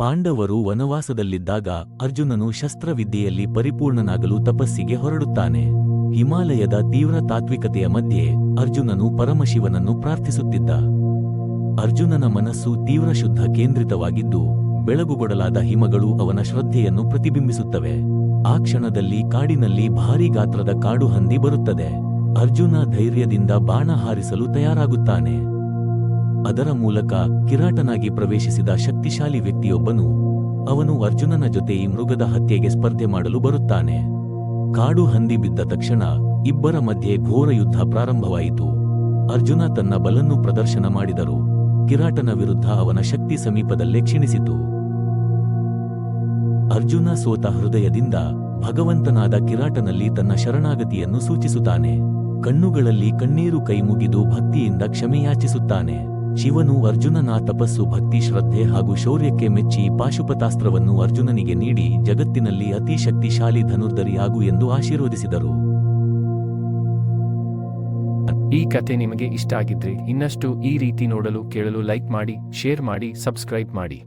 ಪಾಂಡವರು ವನವಾಸದಲ್ಲಿದ್ದಾಗ ಅರ್ಜುನನು ಶಸ್ತ್ರವಿದ್ಯೆಯಲ್ಲಿ ಪರಿಪೂರ್ಣನಾಗಲು ತಪಸ್ಸಿಗೆ ಹೊರಡುತ್ತಾನೆ. ಹಿಮಾಲಯದ ತೀವ್ರ ತಾತ್ವಿಕತೆಯ ಮಧ್ಯೆ ಅರ್ಜುನನು ಪರಮಶಿವನನ್ನು ಪ್ರಾರ್ಥಿಸುತ್ತಿದ್ದ. ಅರ್ಜುನನ ಮನಸ್ಸು ತೀವ್ರ ಶುದ್ಧ ಕೇಂದ್ರಿತವಾಗಿದ್ದು, ಬೆಳಗುಗೊಡಲಾದ ಹಿಮಗಳು ಅವನ ಶ್ರದ್ಧೆಯನ್ನು ಪ್ರತಿಬಿಂಬಿಸುತ್ತವೆ. ಆ ಕ್ಷಣದಲ್ಲಿ ಕಾಡಿನಲ್ಲಿ ಭಾರೀ ಗಾತ್ರದ ಕಾಡು ಹಂದಿ ಬರುತ್ತದೆ. ಅರ್ಜುನ ಧೈರ್ಯದಿಂದ ಬಾಣ ಹಾರಿಸಲು ತಯಾರಾಗುತ್ತಾನೆ. ಅದರ ಮೂಲಕ ಕಿರಾಟನಾಗಿ ಪ್ರವೇಶಿಸಿದ ಶಕ್ತಿಶಾಲಿ ವ್ಯಕ್ತಿಯೊಬ್ಬನು ಅವನು ಅರ್ಜುನನ ಜೊತೆ ಈ ಮೃಗದ ಹತ್ಯೆಗೆ ಸ್ಪರ್ಧೆ ಮಾಡಲು ಬರುತ್ತಾನೆ. ಕಾಡು ಹಂದಿ ಬಿದ್ದ ತಕ್ಷಣ ಇಬ್ಬರ ಮಧ್ಯೆ ಘೋರ ಯುದ್ಧ ಪ್ರಾರಂಭವಾಯಿತು. ಅರ್ಜುನ ತನ್ನ ಬಲನ್ನು ಪ್ರದರ್ಶನ ಮಾಡಿದರು. ಕಿರಾಟನ ವಿರುದ್ಧ ಅವನ ಶಕ್ತಿ ಸಮೀಪದಲ್ಲೇ ಕ್ಷೀಣಿಸಿತು. ಅರ್ಜುನ ಸೋತ ಹೃದಯದಿಂದ ಭಗವಂತನಾದ ಕಿರಾಟನಲ್ಲಿ ತನ್ನ ಶರಣಾಗತಿಯನ್ನು ಸೂಚಿಸುತ್ತಾನೆ. ಕಣ್ಣುಗಳಲ್ಲಿ ಕಣ್ಣೀರು ಕೈಮುಗಿದು ಭಕ್ತಿಯಿಂದ ಕ್ಷಮೆಯಾಚಿಸುತ್ತಾನೆ. ಶಿವನು ಅರ್ಜುನನ ತಪಸ್ಸು, ಭಕ್ತಿ, ಶ್ರದ್ಧೆ ಹಾಗೂ ಶೌರ್ಯಕ್ಕೆ ಮೆಚ್ಚಿ ಪಾಶುಪತಾಸ್ತ್ರವನ್ನು ಅರ್ಜುನನಿಗೆ ನೀಡಿ ಜಗತ್ತಿನಲ್ಲಿ ಅತಿ ಶಕ್ತಿಶಾಲಿ ಧನುರ್ಧರಿಯಾಗು ಎಂದು ಆಶೀರ್ವದಿಸಿದರು. ಈ ಕತೆ ನಿಮಗೆ ಇಷ್ಟ ಆಗಿದ್ರೆ ಇನ್ನಷ್ಟು ಈ ರೀತಿ ನೋಡಲು, ಕೇಳಲು ಲೈಕ್ ಮಾಡಿ, ಶೇರ್ ಮಾಡಿ, ಸಬ್ಸ್ಕ್ರೈಬ್ ಮಾಡಿ.